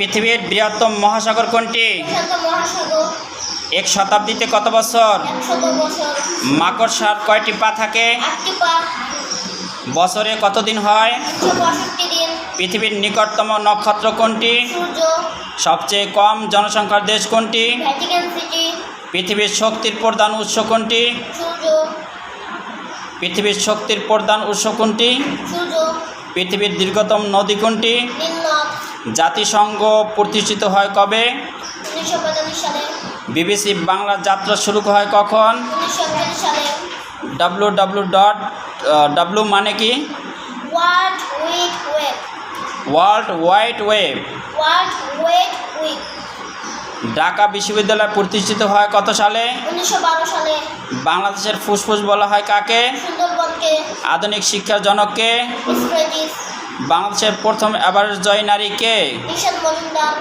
পৃথিবীর বৃহত্তম মহাসাগর কোনটি? এক শতাব্দীতে কত বছর? মাকড়সার কয়টি পা থাকে? বছরে কতদিন হয়? পৃথিবীর নিকটতম নক্ষত্র কোনটি? সবচেয়ে কম জনসংখ্যার দেশ কোনটি? পৃথিবীর শক্তির প্রধান উৎস কোনটি? পৃথিবীর শক্তির প্রধান উৎস কোনটি? পৃথিবীর দীর্ঘতম নদী কোনটি? জাতিসংঘ প্রতিষ্ঠিত হয় কবে? বিবিসি বাংলা যাত্রা শুরু হয় কখন? ডাব্লু ডাব্লু ডট ডাব্লু মানে কি? World wide web. ঢাকা বিশ্ববিদ্যালয় প্রতিষ্ঠিত হয় কত সালে? বাংলাদেশের ফুসফুস বলা হয় কাকে? আধুনিক শিক্ষার জনককে বাংলাদেশের প্রথম এভারেস্ট জয় নারী কে মিশন মজুমদার।